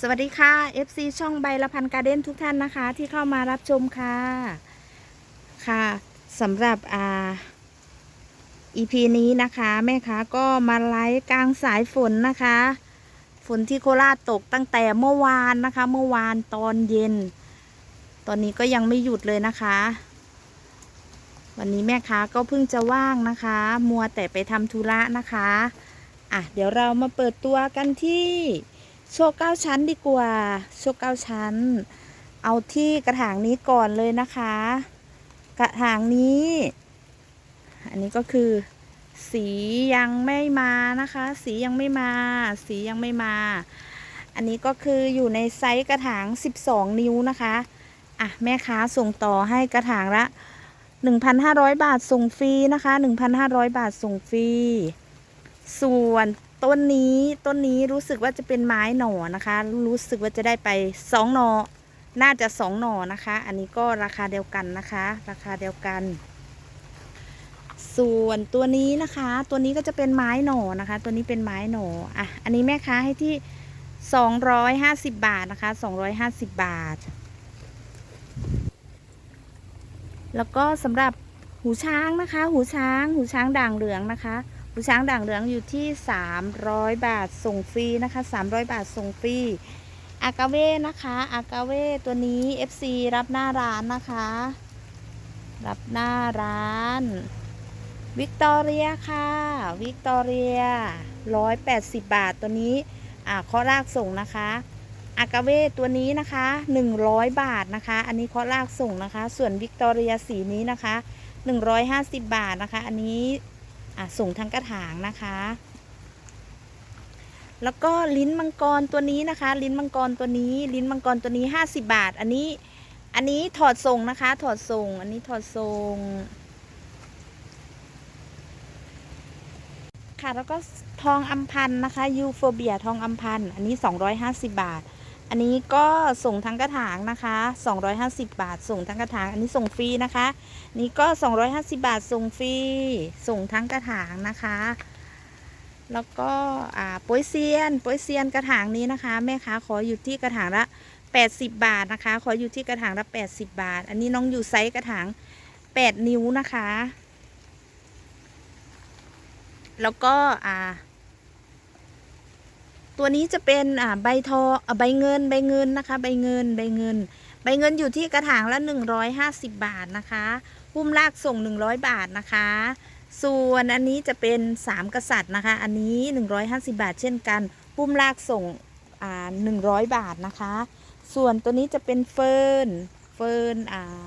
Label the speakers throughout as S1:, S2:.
S1: สวัสดีค่ะ FC ช่องใบละพันการ์เด้นทุกท่านนะคะ ที่เข้ามารับชมค่ะค่ะสำหรับอ่า EP นี้นะคะแม่ค้าก็มาไลฟ์กลางสายฝนนะคะ ฝนที่โคราชตกตั้งแต่เมื่อวานนะคะ เมื่อวานตอนเย็น ตอนนี้ก็ยังไม่หยุดเลยนะคะ วันนี้แม่ค้าก็เพิ่งจะว่างนะคะ มัวแต่ไปทำธุระนะคะอะเดี๋ยวเรามาเปิดตัวกันที่ โชว์เก้าชั้นดีกว่า โชว์เก้าชั้น เอาที่กระถางนี้ก่อนเลยนะคะ กระถางนี้ อันนี้ก็คือ สียังไม่มานะคะ สียังไม่มา สียังไม่มา อันนี้ก็คืออยู่ในไซส์กระถาง 12 นิ้วนะคะอะแม่ค้าส่งต่อให้กระถางละ 1,500 บาทส่งฟรีนะคะ 1,500 บาทส่งฟรีส่วน ต้นนี้ต้นนี้รู้สึกว่าจะเป็นไม้หน่อนะคะ รู้สึกว่าจะได้ไปสองหน่อน่าจะสองหน่อนะคะ อันนี้ก็ราคาเดียวกันนะคะ ราคาเดียวกัน ส่วนตัวนี้นะคะ ตัวนี้ก็จะเป็นไม้หน่อนะคะ ตัวนี้เป็นไม้หน่ออะอันนี้แม่ค้าให้ที่250บบาทนะคะ250บาท แล้วก็สำหรับหูช้างนะคะ หูช้าง หูช้างด่างเหลืองนะคะ หูช้างด่างเหลืองอยู่ที่ 300 บาทส่งฟรีนะคะ 300 บาทส่งฟรีอากาเว่นะคะอากาเว่ตัวนี้ FC รับหน้าร้านนะคะ รับหน้าร้านวิกตอเรียค่ะวิกตอเรีย 180 บาทตัวนี้อ่าข้อรากส่งนะคะอากาเว่ตัวนี้นะคะ 100 บาทนะคะ อันนี้ข้อรากส่งนะคะ ส่วนวิกตอเรียสีนี้นะคะ 150 บาทนะคะ อันนี้ อะส่งทั้งกระถางนะคะ แล้วก็ลิ้นมังกรตัวนี้นะคะ ลิ้นมังกรตัวนี้ ลิ้นมังกรตัวนี้ 50 บาท อันนี้ อันนี้ถอดส่งนะคะ ถอดส่งอันนี้ถอดส่งค่ะแล้วก็ทองอัมพันนะคะยูโฟเบียทองอัมพันอันนี้ 250 บาท อันนี้ก็ส่งทั้งกระถางนะคะ 250 บาท ส่งทั้งกระถาง อันนี้ส่งฟรีนะคะ นี่ก็ 250 บาทส่งฟรี ส่งทั้งกระถางนะคะ แล้วก็อ่าโป้ยเซียนโป้ยเซียนกระถางนี้นะคะ แม่ค้าขออยู่ที่กระถางละ 80 บาทนะคะ ขออยู่ที่กระถางละ 80 บาท อันนี้น้องอยู่ไซส์กระถาง 8 นิ้วนะคะ แล้วก็อ่า ตัวนี้จะเป็นอ่าใบทอใบเงินใบเงินนะคะ ใบเงินใบเงิน ใบเงินอยู่ที่กระถางละ 150 บาทนะคะพุ่มรากส่ง 100 บาทนะคะ ส่วนอันนี้จะเป็น 3 กษัตริย์นะคะ อันนี้ 150 บาทเช่นกันพุ่มรากส่งอ่า100 บาทนะคะ ส่วนตัวนี้จะเป็นเฟิร์นเฟิร์นอ่า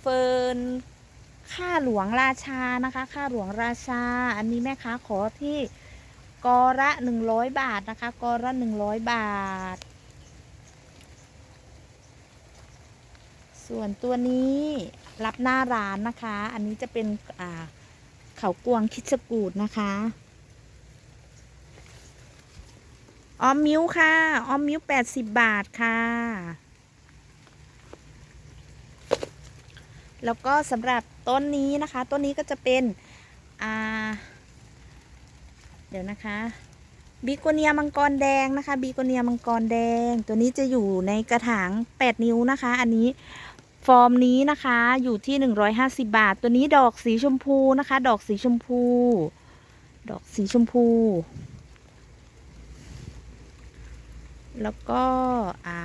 S1: เฟิร์นข้าหลวงราชานะคะข้าหลวงราชา อันนี้แม่ค้าขอที่ กอละหนึ่งร้อยบาทนะคะ กอละหนึ่งร้อยบาท ส่วนตัวนี้รับหน้าร้านนะคะ อันนี้จะเป็นอ่าเขากวางคิดสกูดนะคะออมมิ้วค่ะออมมิ้วแปดสิบบาทค่ะ แล้วก็สำหรับต้นนี้นะคะ ต้นนี้ก็จะเป็นอ่า เดี๋ยวนะคะบิโกเนียมังกรแดงนะคะบิโกเนียมังกรแดง ตัวนี้จะอยู่ในกระถาง 8 นิ้วนะคะ อันนี้ฟอร์มนี้นะคะอยู่ที่ 150 บาท ตัวนี้ดอกสีชมพูนะคะ ดอกสีชมพู ดอกสีชมพู แล้วก็อ่า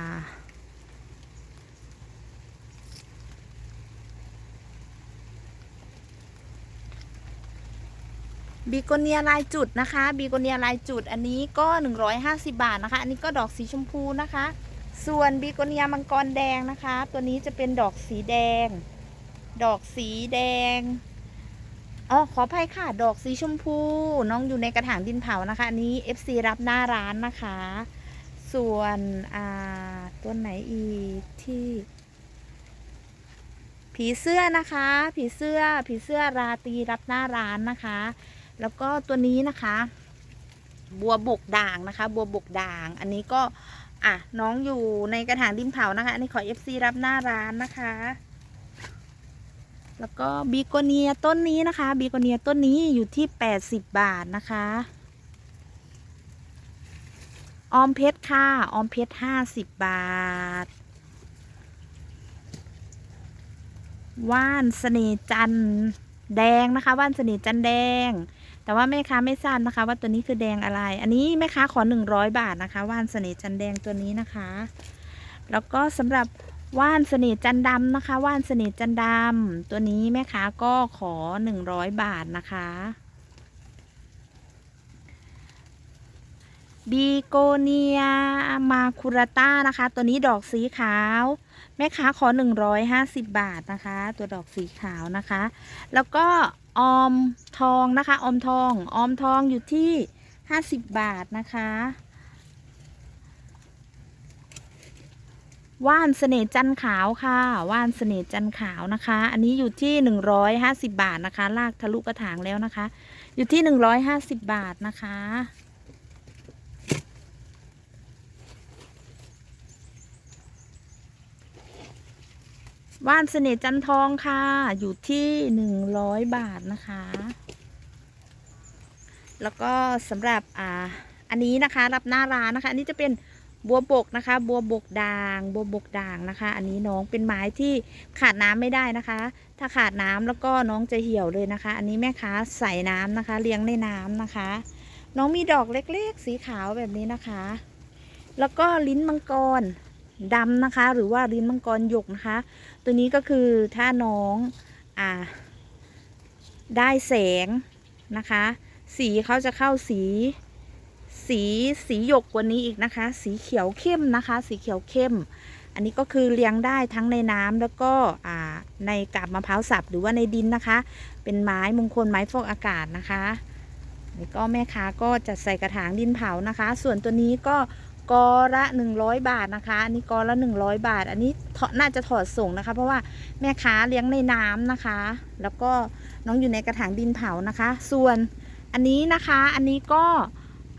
S1: บีโกเนียลายจุดนะคะบีโกเนียลายจุดอันนี้ก็ 150 บาทนะคะ อันนี้ก็ดอกสีชมพูนะคะ ส่วนบีโกเนียมังกรแดงนะคะ ตัวนี้จะเป็นดอกสีแดง ดอกสีแดงอ๋อขออภัยค่ะ ดอกสีชมพู น้องอยู่ในกระถางดินเผานะคะ อันนี้ FC รับหน้าร้านนะคะ ส่วนอ่าตัวไหนอีกที่ ผีเสื้อนะคะ ผีเสื้อ ผีเสื้อราตรีรับหน้าร้านนะคะ แล้วก็ตัวนี้นะคะ บัวบกด่างนะคะ บัวบกด่าง อันนี้ก็อะน้องอยู่ในกระถางดินเผานะคะ อันนี้ขอ FC รับหน้าร้านนะคะ แล้วก็บีโกเนียต้นนี้นะคะบีโกเนียต้นนี้อยู่ที่ 80 บาทนะคะออมเพชรค่ะออมเพชรห้าสิบบาท ว่านเสน่จันแดงนะคะ ว่านเสน่จันแดง แต่ว่าแม่ค้าไม่ทราบนะคะ ว่าตัวนี้คือแดงอะไร อันนี้แม่ค้าขอหนึ่งร้อยบาทนะคะ ว่านเสน่ห์จันแดงตัวนี้นะคะ แล้วก็สำหรับว่านเสน่ห์จันทร์ดำนะคะ ว่านเสน่ห์จันทร์ดำตัวนี้แม่ค้าก็ขอหนึ่งร้อยบาทนะคะบีโกเนียมาคุราต้านะคะ ตัวนี้ดอกสีขาว แม่ค้าขอ 150 บาทนะคะ ตัวดอกสีขาวนะคะ แล้วก็ ออมทองนะคะ ออมทอง ออมทองอยู่ที่50บาทนะคะว่านเสน่ห์จันขาวค่ะว่านเสน่ห์จันขาวนะคะ อันนี้อยู่ที่150บาทนะคะ ลากทะลุกระถางแล้วนะคะ อยู่ที่150บาทนะคะ ว่านเสน่ห์จันทองค่ะ อยู่ที่หนึ่งร้อยบาทนะคะ แล้วก็สำหรับอ่าอันนี้นะคะรับหน้าร้านนะคะ อันนี้จะเป็นบัวบกนะคะ บัวบกด่างบัวบกด่างนะคะ อันนี้น้องเป็นไม้ที่ขาดน้ำไม่ได้นะคะ ถ้าขาดน้ำแล้วก็น้องจะเหี่ยวเลยนะคะ อันนี้แม่ค้าใส่น้ำนะคะ เลี้ยงในน้ำนะคะ น้องมีดอกเล็กๆ สีขาวแบบนี้นะคะ แล้วก็ลิ้นมังกรดำนะคะ หรือว่าลิ้นมังกรหยกนะคะ ตัวนี้ก็คือถ้าน้องอ่าได้แสงนะคะ สีเขาจะเข้าสี สีสีหยกกว่านี้อีกนะคะ สีเขียวเข้มนะคะ สีเขียวเข้ม อันนี้ก็คือเลี้ยงได้ทั้งในน้ำแล้วก็อ่าในกาบมะพร้าวสับหรือว่าในดินนะคะ เป็นไม้มงคลไม้ฟอกอากาศนะคะนี่ก็แม่ค้าก็จะใส่กระถางดินเผานะคะ ส่วนตัวนี้ก็ กอละ100 บาทนะคะ อันนี้กอละ100 บาท อันนี้ถอน่าจะถอดส่งนะคะ เพราะว่าแม่ค้าเลี้ยงในน้ำนะคะ แล้วก็น้องอยู่ในกระถางดินเผานะคะ ส่วนอันนี้นะคะ อันนี้ก็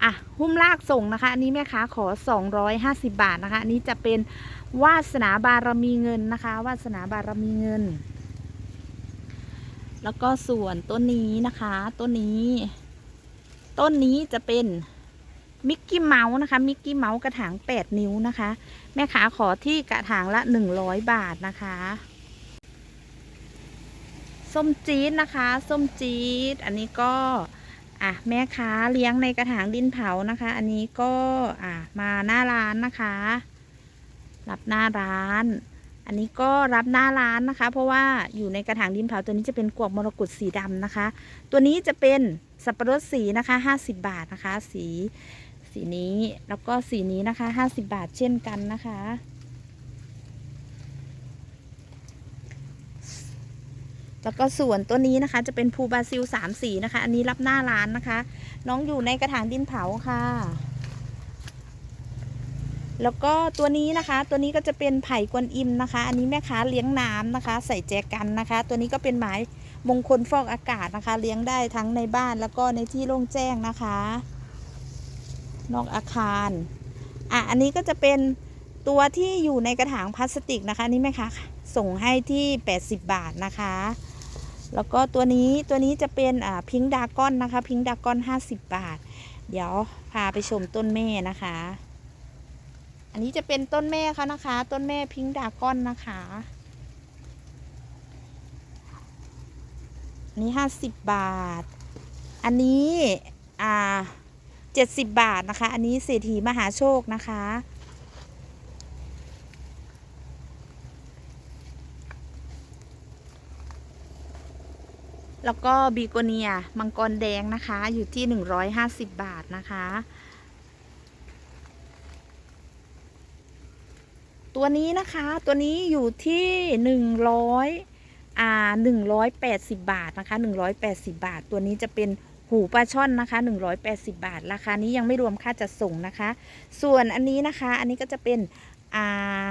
S1: อะหุ้มลากส่งนะคะ อันนี้แม่ค้าขอ 250 บาทนะคะ อันนี้จะเป็นวาสนาบารมีเงินนะคะ วาสนาบารมีเงิน แล้วก็ส่วนต้นนี้นะคะ ต้นนี้ ต้นนี้จะเป็น มิกกี้เมาส์นะคะ มิกกี้เมาส์กระถาง 8 นิ้วนะคะ แม่ค้าขอที่กระถางละ 100 บาทนะคะ ส้มจี๊ดนะคะ ส้มจี๊ด อันนี้ก็ อะ แม่ค้าเลี้ยงในกระถางดินเผานะคะ อันนี้ก็ อะ มาหน้าร้านนะคะ รับหน้าร้าน อันนี้ก็รับหน้าร้านนะคะ เพราะว่าอยู่ในกระถางดินเผาตัวนี้จะเป็นกวกมรกตสีดำนะคะ ตัวนี้จะเป็นสับปะรดสีนะคะ 50 บาทนะคะ สี สีนี้แล้วก็สีนี้นะคะ50บาทเช่นกันนะคะ แล้วก็ส่วนตัวนี้นะคะจะเป็นภูบาซิลสามสีนะคะ อันนี้รับหน้าร้านนะคะ น้องอยู่ในกระถางดินเผาค่ะแล้วก็ตัวนี้นะคะ ตัวนี้ก็จะเป็นไผ่กวนอิมนะคะ อันนี้แม่ค้าเลี้ยงน้ำนะคะ ใส่แจกันนะคะ ตัวนี้ก็เป็นไม้มงคลฟอกอากาศนะคะ เลี้ยงได้ทั้งในบ้านแล้วก็ในที่โล่งแจ้งนะคะ นอกอาคารอะอันนี้ก็จะเป็นตัวที่อยู่ในกระถางพลาสติกนะคะนี่ไหมคะส่งให้ที่ 80 บาทนะคะ แล้วก็ตัวนี้ตัวนี้จะเป็นอ่าพิงดากอนนะคะ พิงดากอน 50 บาท เดี๋ยวพาไปชมต้นแม่นะคะ อันนี้จะเป็นต้นแม่เขานะคะ ต้นแม่พิงดากอนนะคะนี้ 50 บาท อันนี้ อ่า 70 บาทนะคะ อันนี้เศรษฐีมหาโชคนะคะ แล้วก็บีโกเนียมังกรแดงนะคะ อยู่ที่ 150 บาทนะคะ ตัวนี้นะคะตัวนี้อยู่ที่ 100อ่า180 บาทนะคะ 180 บาท ตัวนี้จะเป็น หูปลาช่อนนะคะ 180 บาท ราคานี้ยังไม่รวมค่าจัดส่งนะคะ ส่วนอันนี้นะคะ อันนี้ก็จะเป็นอ่า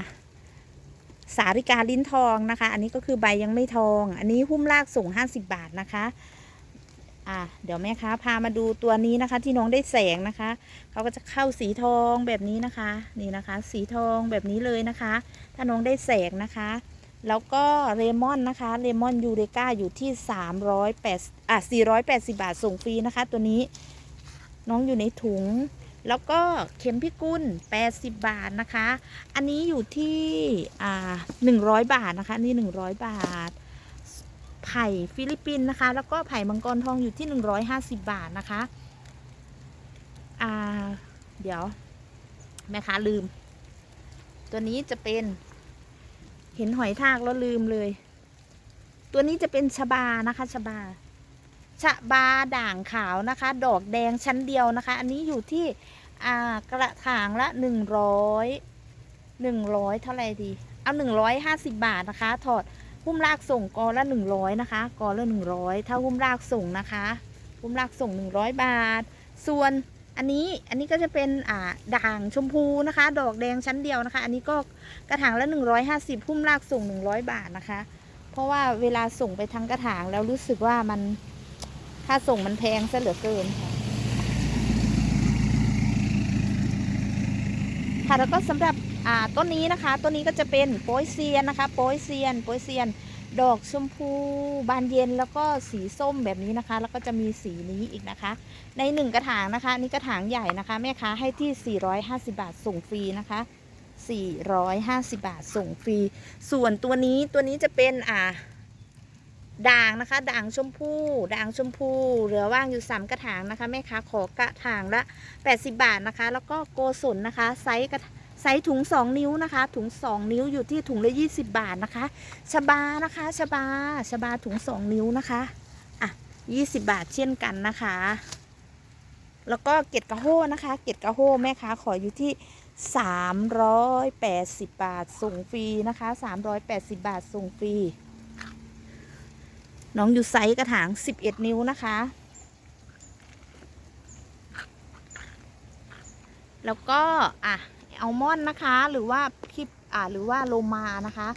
S1: สาริกาลิ้นทองนะคะ อันนี้ก็คือใบยังไม่ทอง อันนี้หุ้มลากส่ง 50 บาทนะคะอ่าเดี๋ยวแม่ค้าพามาดูตัวนี้นะคะ ที่น้องได้แสงนะคะเขาก็จะเข้าสีทองแบบนี้นะคะ นี่นะคะ สีทองแบบนี้เลยนะคะ ถ้าน้องได้แสงนะคะ แล้วก็เลมอนนะคะเลมอนยูเรกาอยู่ที่308อะ480 บาทส่งฟรีนะคะ ตัวนี้น้องอยู่ในถุง แล้วก็เข็มพิกุล80 บาทนะคะ อันนี้อยู่ที่อ่า100 บาทนะคะนี่ 100 บาท ไผ่ฟิลิปปินส์นะคะ แล้วก็ไผ่มังกรทองอยู่ที่ 150 บาทนะคะอ่าเดี๋ยวแม่ค้าลืม ตัวนี้จะเป็น เห็นหอยทากแล้วลืมเลย ตัวนี้จะเป็นชบานะคะชบาชะบาด่างขาวนะคะ ดอกแดงชั้นเดียวนะคะ อันนี้อยู่ที่กระถางละหนึ่งร้อยหนึ่งร้อยเท่าไหร่ดี เอาหนึ่งร้อยห้าสิบบาทนะคะ ถอดหุ้มรากส่งกอละหนึ่งร้อยนะคะกอละหนึ่งร้อยถ้าหุ้มรากส่งนะคะ หุ้มรากส่งหนึ่งร้อยบาท ส่วน อันนี้อันนี้ก็จะเป็นอ่าด่างชมพูนะคะ ดอกแดงชั้นเดียวนะคะ อันนี้ก็กระถางละหนึ่งร้อยห้าสิบหุ้มรากส่งหนึ่งร้อยบาทนะคะ เพราะว่าเวลาส่งไปทางกระถางแล้วรู้สึกว่ามันค่าส่งมันแพงซะเหลือเกินค่ะค่ะแล้วก็สำหรับอ่าต้นนี้นะคะ ต้นนี้ก็จะเป็นโปยเซียนนะคะ โปยเซียน โปยเซียน ดอกชมพูบานเย็นแล้วก็สีส้มแบบนี้นะคะ แล้วก็จะมีสีนี้อีกนะคะ ในหนึ่งกระถางนะคะนี่กระถางใหญ่นะคะแม่ค้าให้ที่ 450 บาทส่งฟรีนะคะ 450 บาทส่งฟรี ส่วนตัวนี้ตัวนี้จะเป็นอ่าด่างนะคะ ด่างชมพูด่างชมพูเหลือว่างอยู่ 3 กระถางนะคะแม่ค้าขอกระถางละ 80 บาทนะคะ แล้วก็โกศลนะคะไซส์กระ ซส์ถุง 2 นิ้วนะคะ ถุง 2 นิ้วอยู่ที่ถุงละ 20 บาทนะคะชบานะคะชบาชบาถุง 2 นิ้วนะคะอะ20 บาทเช่นกันนะคะ แล้วก็เกล็ดกระโห้นะคะ เกล็ดกระโห้แม่ค้าขออยู่ที่ 380 บาทส่งฟรีนะคะ 380 บาทส่งฟรีน้องอยู่ไซส์กระถาง 11 นิ้วนะคะ แล้วก็ อะ อัลมอนด์นะคะ หรือว่าคลิปอ่าหรือว่าโลมานะคะ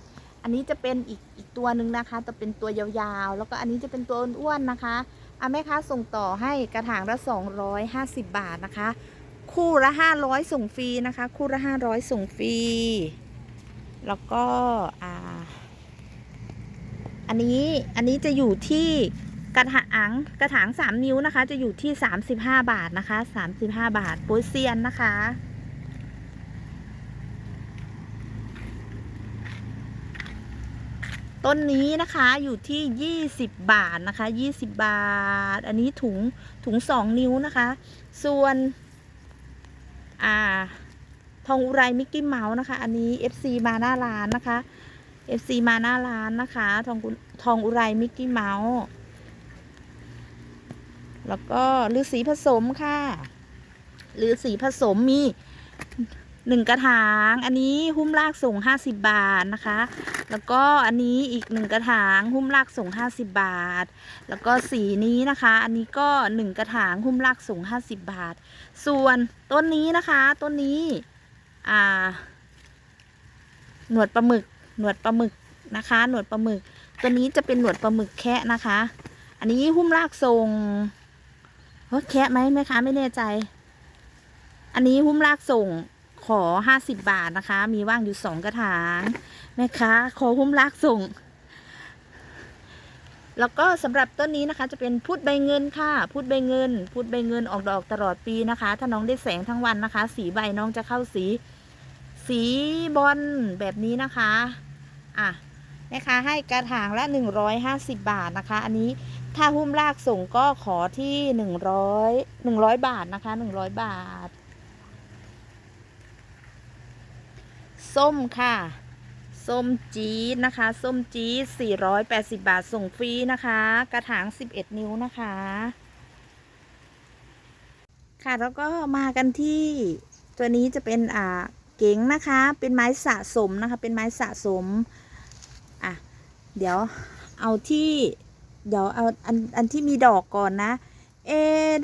S1: อันนี้จะเป็นอีกอีกตัวหนึ่งนะคะจะเป็นตัวยาวๆ แล้วก็อันนี้จะเป็นตัวอ้วนๆนะคะอะแม่ค้าส่งต่อให้กระถางละ 250 บาทนะคะ คู่ละ 500 ส่งฟรีนะคะ คู่ละ 500 ส่งฟรีแล้วก็อ่าอันนี้อันนี้จะอยู่ที่กระถางกระถาง 3 นิ้วนะคะ จะอยู่ที่ 35 บาทนะคะ 35 บาทโปยเซียนนะคะ ต้นนี้นะคะอยู่ที่ 20 บาทนะคะ 20 บาท อันนี้ถุงถุง 2 นิ้วนะคะ ส่วน อ่า ทองอุไรมิกกี้เมาส์นะคะ อันนี้ FC มาหน้าร้านนะคะ FC มาหน้าร้านนะคะ ทองกุทองอุไรมิกกี้เมาส์แล้วก็ฤาษีผสมค่ะฤาษีผสมมี หนึ่งกระถาง อันนี้หุ้มลากส่ง50บาทนะคะ แล้วก็อันนี้อีกหนึ่งกระถาง หุ้มลากส่ง50บาท แล้วก็สีนี้นะคะ อันนี้ก็หนึ่งกระถาง หุ้มลากส่ง50บาท ส่วนต้นนี้นะคะ ต้นนี้ อ่า หนวดปลาหมึก หนวดปลาหมึกนะคะ หนวดปลาหมึก ตัวนี้จะเป็นหนวดปลาหมึกแคะนะคะ อันนี้หุ้มลากทรงเฮ้ยแคะไหมไหมคะไม่แน่ใจ อันนี้หุ้มลากส่ง ขอห้าสิบบาทนะคะ มีว่างอยู่สองกระถางแม่ค้าขอหุ้มลากส่ง แล้วก็สำหรับต้นนี้นะคะ จะเป็นพุทธใบเงินค่ะ พุทธใบเงิน พุทธใบเงินออกดอกตลอดปีนะคะ ถ้าน้องได้แสงทั้งวันนะคะ สีใบน้องจะเข้าสี สีบอลแบบนี้นะคะ อะแม่ค้าให้กระถางละ 150 บาทนะคะ อันนี้ถ้าหุ้มลากส่งก็ขอที่ 100 100 บาทนะคะ 100 บาท ส้มค่ะ ส้มจี๊ดนะคะ ส้มจี๊ด480 บาทส่งฟรีนะคะ กระถาง 11 นิ้วนะคะ ค่ะแล้วก็มากันที่ตัวนี้จะเป็นอ่าเก๋งนะคะ เป็นไม้สะสมนะคะ เป็นไม้สะสม อะ เดี๋ยวเอาที่ เดี๋ยวเอาอันอันที่มีดอกก่อนนะ เอ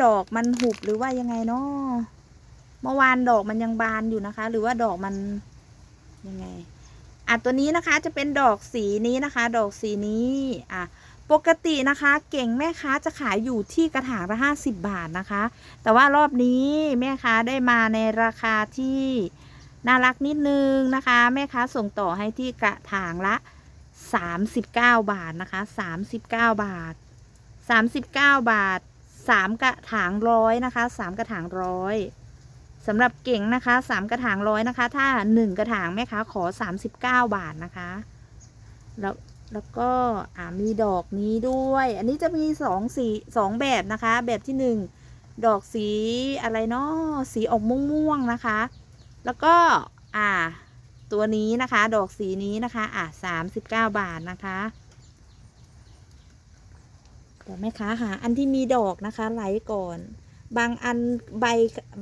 S1: ดอกมันหุบหรือว่ายังไงเนาะเมื่อวานดอกมันยังบานอยู่นะคะ หรือว่าดอกมัน ยังไงอะตัวนี้นะคะจะเป็นดอกสีนี้นะคะ ดอกสีนี้อะปกตินะคะ เก่งแม่ค้าจะขายอยู่ที่กระถางละห้าสิบบาทนะคะ แต่ว่ารอบนี้แม่ค้าได้มาในราคาที่น่ารักนิดนึงนะคะ แม่ค้าส่งต่อให้ที่กระถางละ39บาทนะคะ39บาท39บาท3กระถางร้อยนะคะ3กระถางร้อย สำหรับเก่งนะคะสามกระถางร้อยนะคะ ถ้าหนึ่งกระถางแม่ค้าขอสามสิบเก้าบาทนะคะ แล้วแล้วก็อ่ามีดอกนี้ด้วย อันนี้จะมีสองสีสองแบบนะคะ แบบที่หนึ่งดอกสีอะไรเนาะสีออกม่วงๆนะคะ แล้วก็อ่า ตัวนี้นะคะ ดอกสีนี้นะคะ อะสามสิบเก้าบาทนะคะเดี๋ยวแม่ค้าหาอันที่มีดอกนะคะไหลก่อน บางอันใบ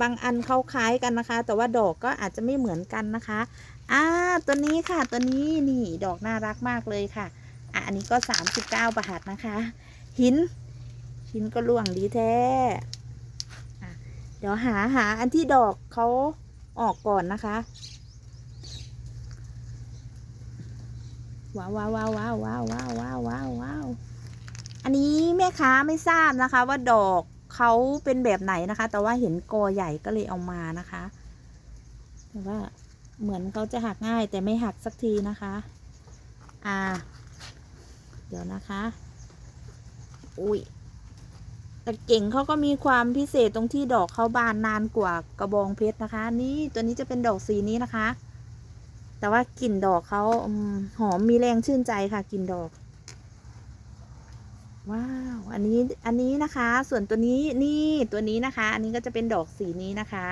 S1: บางอันเขาคล้ายกันนะคะ แต่ว่าดอกก็อาจจะไม่เหมือนกันนะคะอ่าตัวนี้ค่ะตัวนี้นี่ดอกน่ารักมากเลยค่ะอะอันนี้ก็สามสิบเก้าบาทนะคะ หิน หินก็ล่วงดีแท้เดี๋ยวหาหาอันที่ดอกเขาออกก่อนนะคะว้าวว้าวว้าวว้าวว้าวว้าวว้าวอันนี้แม่ค้าไม่ทราบนะคะว่าดอก เขาเป็นแบบไหนนะคะ แต่ว่าเห็นกอใหญ่ก็เลยเอามานะคะ แต่ว่าเหมือนเขาจะหักง่ายแต่ไม่หักสักทีนะคะ อ่า เดี๋ยวนะคะ อุ้ยแต่เก่งเขาก็มีความพิเศษตรงที่ดอกเขาบานนานกว่ากระบองเพชรนะคะ นี่ตัวนี้จะเป็นดอกสีนี้นะคะ แต่ว่ากลิ่นดอกเขาหอมมีแรงชื่นใจค่ะกลิ่นดอก ว้าว อันนี้ อันนี้นะคะ ส่วนตัวนี้ นี่ ตัวนี้นะคะ อันนี้ก็จะเป็นดอกสีนี้นะคะ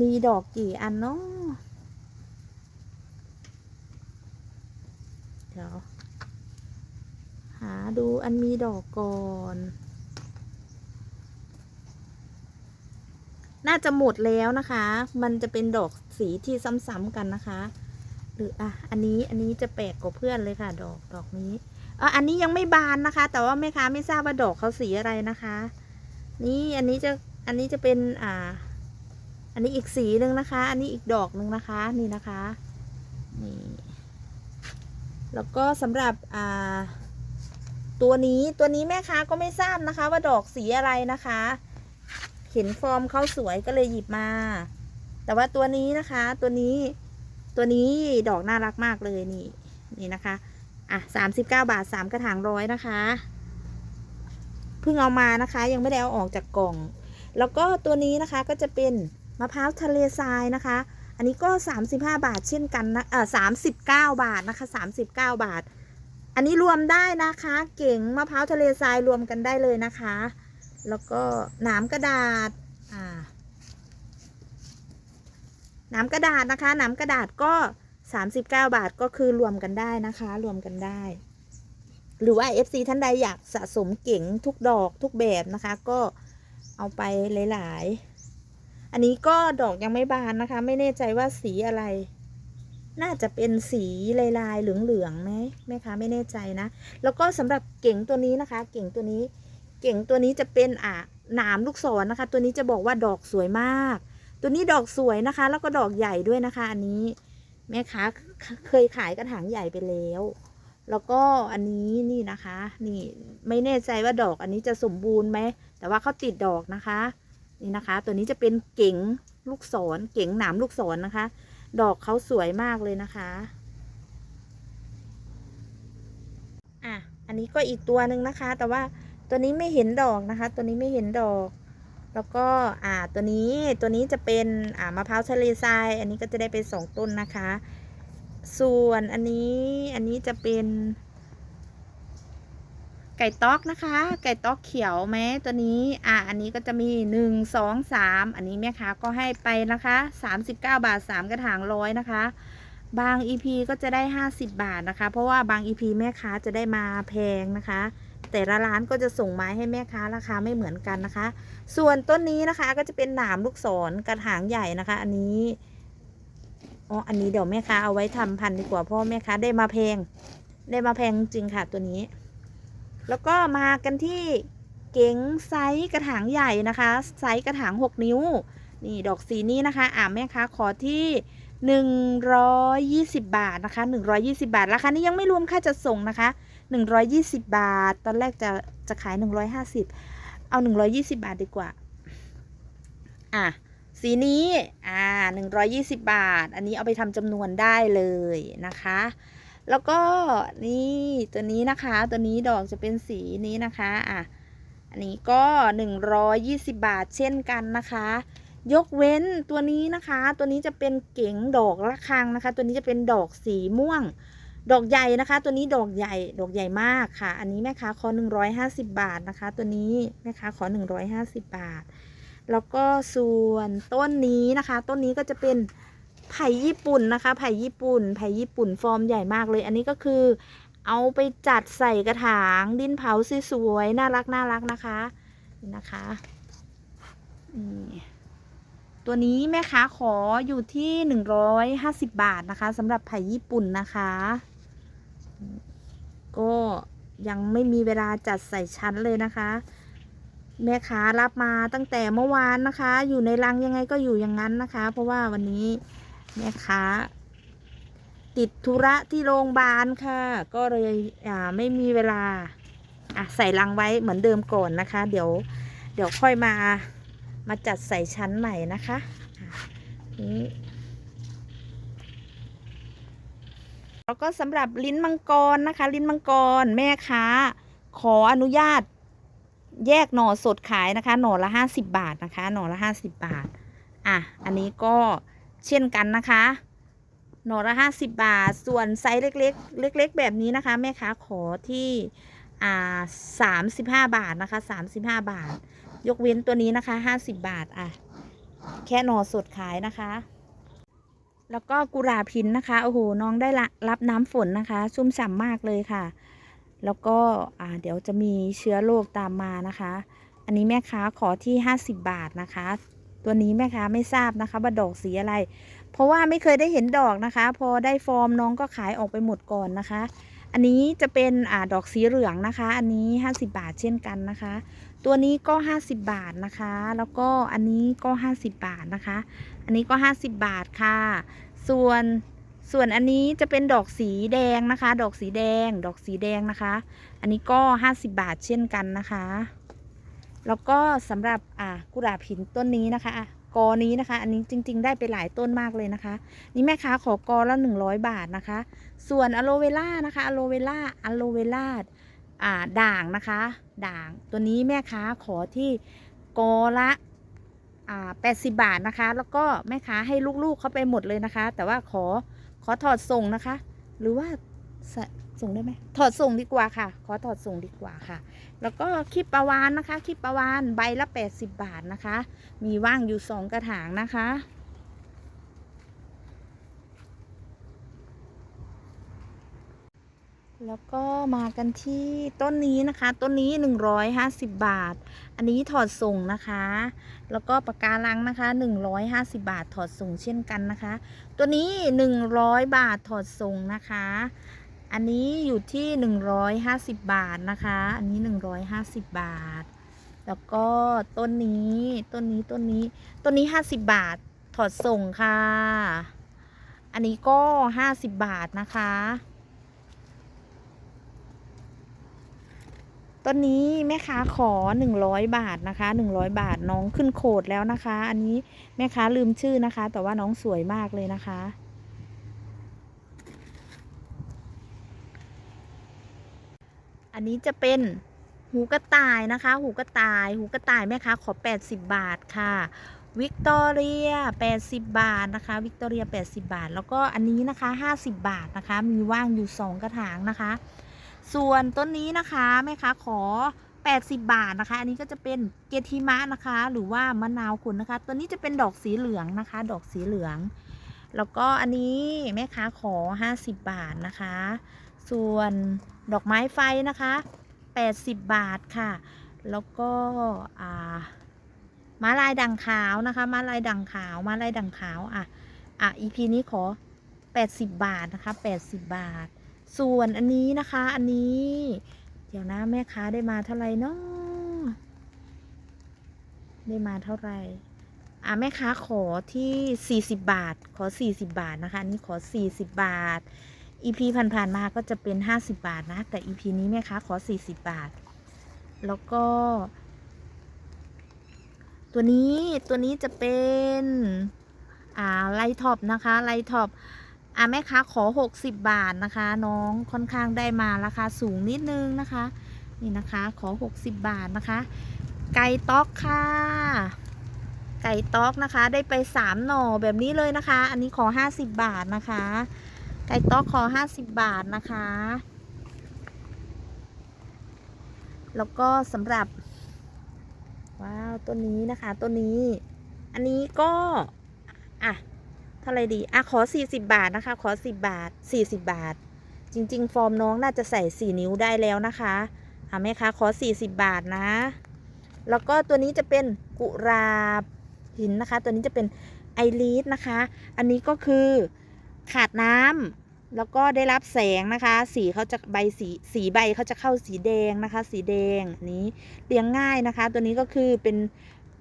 S1: มีดอกกี่อันเนาะเดี๋ยว หาดูอันมีดอกก่อน น่าจะหมดแล้วนะคะ มันจะเป็นดอกสีที่ซ้ำๆกันนะคะ หรืออะ อันนี้ อันนี้จะแปลกกว่าเพื่อนเลยค่ะ ดอก ดอกนี้ เอออันนี้ยังไม่บานนะคะ แต่ว่าแม่ค้าไม่ทราบว่าดอกเขาสีอะไรนะคะ นี่อันนี้จะอันนี้จะเป็นอ่า อันนี้อีกสีหนึ่งนะคะ อันนี้อีกดอกหนึ่งนะคะ นี่นะคะนี่แล้วก็สำหรับอ่าตัวนี้ตัวนี้แม่ค้าก็ไม่ทราบนะคะ ว่าดอกสีอะไรนะคะ เห็นฟอร์มเขาสวยก็เลยหยิบมา แต่ว่าตัวนี้นะคะ ตัวนี้ตัวนี้ดอกน่ารักมากเลยนี่นี่นะคะ อะสามสิบเก้าบาทสามกระถางร้อยนะคะ เพิ่งเอามานะคะ ยังไม่ได้เอาออกจากกล่อง แล้วก็ตัวนี้นะคะก็จะเป็นมะพร้าวทะเลทรายนะคะ อันนี้ก็สามสิบห้าบาทเช่นกันนะ เออสามสิบเก้าบาทนะคะสามสิบเก้าบาท อันนี้รวมได้นะคะ เก่งมะพร้าวทะเลทรายรวมกันได้เลยนะคะ แล้วก็หนามกระดาษ อ่าหนามกระดาษนะคะหนามกระดาษก็ 39 บาทก็คือรวมกันได้นะคะ รวมกันได้ หรือว่า FC ท่านใดอยากสะสมเก๋งทุกดอกทุกแบบนะคะ ก็เอาไปหลาย ๆ อันนี้ก็ดอกยังไม่บานนะคะ ไม่แน่ใจว่าสีอะไร น่าจะเป็นสีลายๆเหลืองๆไหมแม่คะไม่แน่ใจนะ แล้วก็สำหรับเก๋งตัวนี้นะคะ เก๋งตัวนี้ เก๋งตัวนี้จะเป็นอ่าหนามลูกศรนะคะ ตัวนี้จะบอกว่าดอกสวยมาก ตัวนี้ดอกสวยนะคะ แล้วก็ดอกใหญ่ด้วยนะคะ อันนี้ แม่ค้าเคยขายกระถางใหญ่ไปแล้ว แล้วก็อันนี้นี่นะคะ นี่ไม่แน่ใจว่าดอกอันนี้จะสมบูรณ์ไหม แต่ว่าเขาติดดอกนะคะ นี่นะคะ ตัวนี้จะเป็นเก๋งลูกศร เก๋งหนามลูกศรนะคะ ดอกเขาสวยมากเลยนะคะอะอันนี้ก็อีกตัวหนึ่งนะคะ แต่ว่าตัวนี้ไม่เห็นดอกนะคะ ตัวนี้ไม่เห็นดอก แล้วก็อ่าตัวนี้ตัวนี้จะเป็นอ่ามะพร้าวทะเลทราย อันนี้ก็จะได้เป็นสองต้นนะคะ ส่วนอันนี้อันนี้จะเป็น ไก่ต๊อกนะคะ ไก่ต๊อกเขียวไหมตัวนี้อ่าอันนี้ก็จะมีหนึ่งสองสามอันนี้แม่ค้าก็ให้ไปนะคะสามสิบเก้าบาทสามกระถางร้อยนะคะ บาง EP ก็จะได้ห้าสิบบาทนะคะ เพราะว่าบาง EP แม่ค้าจะได้มาแพงนะคะ แต่ละร้านก็จะส่งไม้ให้แม่ค้าราคาไม่เหมือนกันนะคะ ส่วนต้นนี้นะคะก็จะเป็นหนามลูกศรกระถางใหญ่นะคะ อันนี้อ๋ออันนี้เดี๋ยวแม่ค้าเอาไว้ทำพันธุ์ดีกว่าเพราะแม่ค้าได้มาแพง ได้มาแพงจริงค่ะตัวนี้ แล้วก็มากันที่เก๋งไซส์กระถางใหญ่นะคะ ไซส์กระถาง 6 นิ้ว นี่ดอกสีนี้นะคะ อ่าแม่ค้าขอที่ 120 บาทนะคะ 120 บาทราคานี้ยังไม่รวมค่าจัดส่งนะคะ 120 บาท ตอนแรกจะจะขาย 150 เอา 120 บาทดีกว่า อะ สีนี้ อ่า 120 บาท อันนี้เอาไปทำจำนวนได้เลยนะคะ แล้วก็นี่ตัวนี้นะคะ ตัวนี้ดอกจะเป็นสีนี้นะคะ อะ อันนี้ก็ 120 บาทเช่นกันนะคะยกเว้นตัวนี้นะคะ ตัวนี้จะเป็นเก๋งดอกระฆังนะคะ ตัวนี้จะเป็นดอกสีม่วง ดอกใหญ่นะคะ ตัวนี้ดอกใหญ่ ดอกใหญ่มากค่ะ อันนี้แม่ค้าขอ150 บาทนะคะ ตัวนี้แม่ค้าขอ 150 บาท แล้วก็ส่วนต้นนี้นะคะ ต้นนี้ก็จะเป็นไผ่ญี่ปุ่นนะคะ ไผ่ญี่ปุ่น ไผ่ญี่ปุ่นฟอร์มใหญ่มากเลย อันนี้ก็คือเอาไปจัดใส่กระถางดินเผาสวยๆน่ารักน่ารักนะคะนี่นะคะนี่ตัวนี้แม่ค้าขออยู่ที่หนึ่งร้อยห้าสิบบาทนะคะสำหรับไผ่ญี่ปุ่นนะคะ ก็ยังไม่มีเวลาจัดใส่ชั้นเลยนะคะ แม่ค้ารับมาตั้งแต่เมื่อวานนะคะ อยู่ในรังยังไงก็อยู่อย่างนั้นนะคะ เพราะว่าวันนี้แม่ค้าติดธุระที่โรงพยาบาลค่ะ ก็เลยอ่าไม่มีเวลาอะใส่รังไว้เหมือนเดิมก่อนนะคะ เดี๋ยวเดี๋ยวค่อยมามาจัดใส่ชั้นใหม่นะคะอะนี่ แล้วก็สำหรับลิ้นมังกรนะคะ ลิ้นมังกรแม่ค้า ขออนุญาต แยกหน่อสดขายนะคะ หน่อละห้าสิบบาทนะคะ หน่อละห้าสิบบาท อะ อันนี้ก็เช่นกันนะคะ หน่อละห้าสิบบาท ส่วนไซส์เล็กๆ เล็ก ๆ แบบนี้นะคะ แม่ค้าขอที่อ่าสามสิบห้าบาทนะคะสามสิบห้าบาท ยกเว้นตัวนี้นะคะห้าสิบบาท อะ แค่หน่อสดขายนะคะ แล้วก็กุหลาบหินนะคะโอ้โหน้องได้รับน้ำฝนนะคะ ชุ่มฉ่ำมากเลยค่ะ แล้วก็อ่าเดี๋ยวจะมีเชื้อโรคตามมานะคะ อันนี้แม่ค้าขอที่ 50 บาทนะคะ ตัวนี้แม่ค้าไม่ทราบนะคะว่าดอกสีอะไร เพราะว่าไม่เคยได้เห็นดอกนะคะ พอได้ฟอร์มน้องก็ขายออกไปหมดก่อนนะคะ อันนี้จะเป็นอ่าดอกสีเหลืองนะคะ อันนี้ 50 บาทเช่นกันนะคะ ตัวนี้ก็ 50 บาทนะคะ แล้วก็อันนี้ก็ 50 บาทนะคะ อันนี้ก็ 50 บาทค่ะ ส่วนส่วนอันนี้จะเป็นดอกสีแดงนะคะ ดอกสีแดง ดอกสีแดงนะคะ อันนี้ก็ 50 บาทเช่นกันนะคะ แล้วก็สำหรับอ่ากุหลาบหินต้นนี้นะคะกอนี้นะคะ อันนี้จริง ๆ ได้ไปหลายต้นมากเลยนะคะ นี่แม่ค้าขอกอละ 100 บาทนะคะ ส่วนอะโลเวล่านะคะอะโลเวล่าอะโลเวล่าอ่าด่างนะคะ ด่างตัวนี้แม่ค้าขอที่กอละ 80 บาทนะคะ แล้วก็แม่ค้าให้ลูกๆเขาไปหมดเลยนะคะ แต่ว่าขอขอถอดส่งนะคะ หรือว่าสส่งได้ไหมถอดส่งดีกว่าค่ะ ขอถอดส่งดีกว่าค่ะ แล้วก็คลิปปลาวานนะคะคลิปปลาวานใบละ 80 บาทนะคะ มีว่างอยู่ 2 กระถางนะคะแล้วก็มากันที่ต้นนี้นะคะ ต้นนี้ 150 บาท อันนี้ถอดส่งนะคะ แล้วก็ปากการังนะคะ 150 บาทถอดส่งเช่นกันนะคะ ตัวนี้ 100 บาทถอดส่งนะคะ อันนี้อยู่ที่ 150 บาทนะคะ อันนี้ 150 บาท แล้วก็ต้นนี้ต้นนี้ต้นนี้ต้นนี้ 50 บาทถอดส่งค่ะ อันนี้ก็ 50 บาทนะคะ ต้นนี้แม่ค้าขอ 100 บาทนะคะ 100 บาทน้องขึ้นโคดแล้วนะคะ อันนี้แม่ค้าลืมชื่อนะคะ แต่ว่าน้องสวยมากเลยนะคะ อันนี้จะเป็นหูกระต่ายนะคะ หูกระต่าย หูกระต่ายแม่ค้าขอ 80 บาทค่ะวิกตอเรีย 80 บาทนะคะ วิกตอเรีย 80 บาท แล้วก็อันนี้นะคะ 50 บาทนะคะ มีว่างอยู่ 2 กระถางนะคะ ส่วนต้นนี้นะคะแม่ค้าขอ 80 บาทนะคะ อันนี้ก็จะเป็นเกทิมะนะคะ หรือว่ามะนาวขุนนะคะตัวนี้จะเป็นดอกสีเหลืองนะคะ ดอกสีเหลือง แล้วก็อันนี้แม่ค้าขอ 50 บาทนะคะ ส่วนดอกไม้ไฟนะคะ 80 บาทค่ะ แล้วก็อ่าม้าลายด่างขาวนะคะม้าลายด่างขาวม้าลายด่างขาวอะอะ EP นี้ขอ 80 บาทนะคะ 80 บาท ส่วนอันนี้นะคะ อันนี้ เดี๋ยวนะแม่ค้าได้มาเท่าไหร่เนาะได้มาเท่าไหร่อะแม่ค้าขอที่ 40 บาท ขอ 40 บาทนะคะอันนี้ขอ 40 บาท EP ผ่านๆมาก็จะเป็น 50 บาทนะ แต่ EP นี้แม่ค้าขอ 40 บาท แล้วก็ ตัวนี้ตัวนี้จะเป็น อ่าไลท็อปนะคะไลท็อป อ่าแม่ค้าขอ 60 บาทนะคะ น้องค่อนข้างได้มาราคาสูงนิดนึงนะคะ นี่นะคะขอ 60 บาทนะคะ ไก่ต๊อกค่ะ ไก่ต๊อกนะคะ ได้ไปสามหน่อแบบนี้เลยนะคะ อันนี้ขอห้าสิบบาทนะคะ ไก่ต๊อกขอห้าสิบบาทนะคะ แล้วก็สำหรับ ว้าวตัวนี้นะคะตัวนี้ อันนี้ก็อะ ท่าไรดี อะ ขอ 40 บาทนะคะ ขอ 10 บาท 40 บาท จริง ๆ ฟอร์มน้องน่าจะใส่ 4 นิ้วได้แล้วนะคะ อะแม่คะขอ 40 บาทนะ แล้วก็ตัวนี้จะเป็นกุหลาบหินนะคะ ตัวนี้จะเป็นไอรีสนะคะ อันนี้ก็คือขาดน้ำแล้วก็ได้รับแสงนะคะ สีเขาจะใบสีสีใบเขาจะเข้าสีแดงนะคะ สีแดงอันนี้เลี้ยงง่ายนะคะ ตัวนี้ก็คือเป็น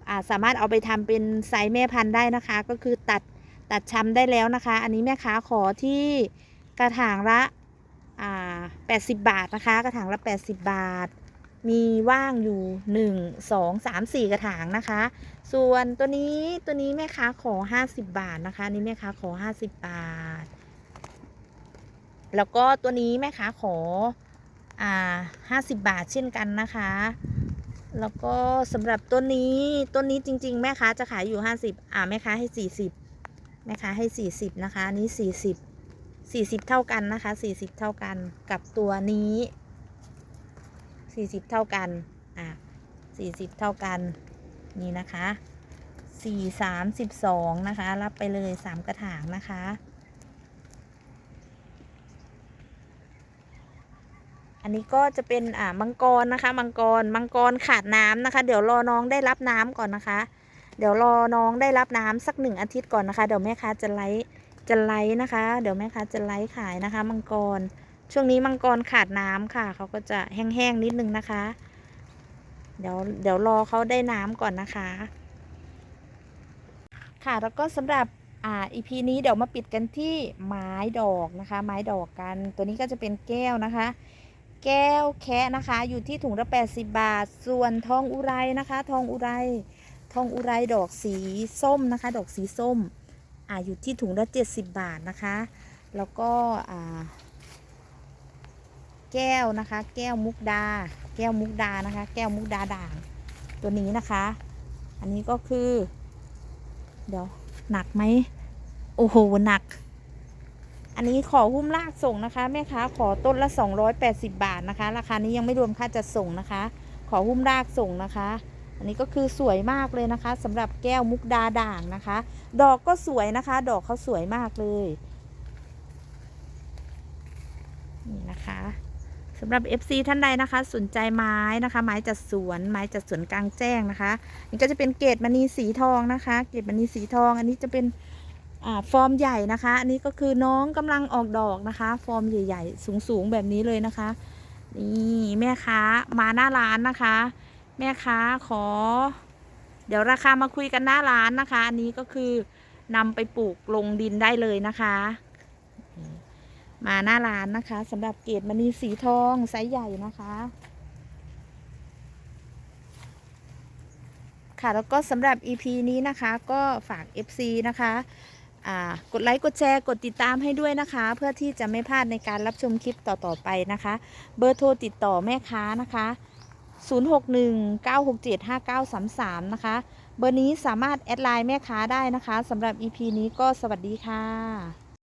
S1: อ่าสามารถเอาไปทำเป็นไซส์แม่พันธุ์ได้นะคะ ก็คือตัด ตัดชำได้แล้วนะคะ อันนี้แม่ค้าขอที่กระถางละอ่า80บาทนะคะ กระถางละ80บาท มีว่างอยู่1 2 3 4กระถางนะคะ ส่วนตัวนี้ตัวนี้แม่ค้าขอ50บาทนะคะนี่แม่ค้าขอ50บาท แล้วก็ตัวนี้แม่ค้าขออ่า50บาทเช่นกันนะคะ แล้วก็สำหรับตัวนี้ตัวนี้จริง ๆ แม่ค้าจะขายอยู่50อ่าแม่ค้าให้40 แม่ค้าให้ 40 นะคะ อันนี้ 40 40 เท่ากันนะคะ 40 เท่ากันกับตัวนี้ 40 เท่ากัน อะ 40 เท่ากัน นี่นะคะ 4 3 12นะคะ รับไปเลย 3 กระถางนะคะอันนี้ก็จะเป็นอ่ามังกรนะคะ มังกร มังกรขาดน้ำนะคะ เดี๋ยวรอน้องได้รับน้ำก่อนนะคะ เดี๋ยวรอน้องได้รับน้ำสักหนึ่งอาทิตย์ก่อนนะคะ เดี๋ยวแม่ค้าจะไลฟ์จะไลฟ์นะคะ เดี๋ยวแม่ค้าจะไลฟ์ขายนะคะ มังกร ช่วงนี้มังกรขาดน้ำค่ะ เขาก็จะแห้งๆนิดนึงนะคะ เดี๋ยวเดี๋ยวรอเขาได้น้ำก่อนนะคะ ค่ะแล้วก็สำหรับอ่า EP นี้เดี๋ยวมาปิดกันที่ไม้ดอกนะคะ ไม้ดอกกัน ตัวนี้ก็จะเป็นแก้วนะคะ แก้วแคะนะคะ อยู่ที่ถุงละ80 บาท ส่วนทองอุไรนะคะ ทองอุไร ทองอุไรดอกสีส้มนะคะ ดอกสีส้มอ่าอยู่ที่ถุงละ70 บาทนะคะ แล้วก็อ่าแก้วนะคะ แก้วมุกดา แก้วมุกดานะคะ แก้วมุกดาด่างตัวนี้นะคะ อันนี้ก็คือ เดี๋ยวหนักไหมโอ้โหหนัก อันนี้ขอหุ้มลากส่งนะคะแม่ค้าขอต้นละ 280 บาทนะคะ ราคานี้ยังไม่รวมค่าจัดส่งนะคะ ขอหุ้มลากส่งนะคะ อันนี้ก็คือสวยมากเลยนะคะสำหรับแก้วมุกดาด่างนะคะ ดอกก็สวยนะคะ ดอกเขาสวยมากเลยนี่นะคะสำหรับ FC ท่านใดนะคะ สนใจไม้นะคะ ไม้จัดสวน ไม้จัดสวนกลางแจ้งนะคะนี่ก็จะเป็นเกรดมณีสีทองนะคะ เกรดมณีสีทอง อันนี้จะเป็นอฟอร์มใหญ่นะคะ อันนี้ก็คือน้องกำลังออกดอกนะคะ ฟอร์มใหญ่ ๆ สูงๆแบบนี้เลยนะคะ นี่แม่ค้ามาหน้าร้านนะคะ แม่ค้าขอ เดี๋ยวราคามาคุยกันหน้าร้านนะคะ อันนี้ก็คือนำไปปลูกลงดินได้เลยนะคะ มาหน้าร้านนะคะสำหรับเกรดมณีสีทองไซส์ใหญ่นะคะ ค่ะแล้วก็สำหรับ EP นี้นะคะก็ฝาก FC นะคะกดไลค์กดแชร์กดติดตามให้ด้วยนะคะ เพื่อที่จะไม่พลาดในการรับชมคลิปต่อๆไปนะคะ เบอร์โทรติดต่อแม่ค้านะคะ 0619675933 นะคะ เบอร์นี้สามารถแอดไลน์แม่ค้าได้นะคะสำหรับ EP นี้ก็สวัสดีค่ะ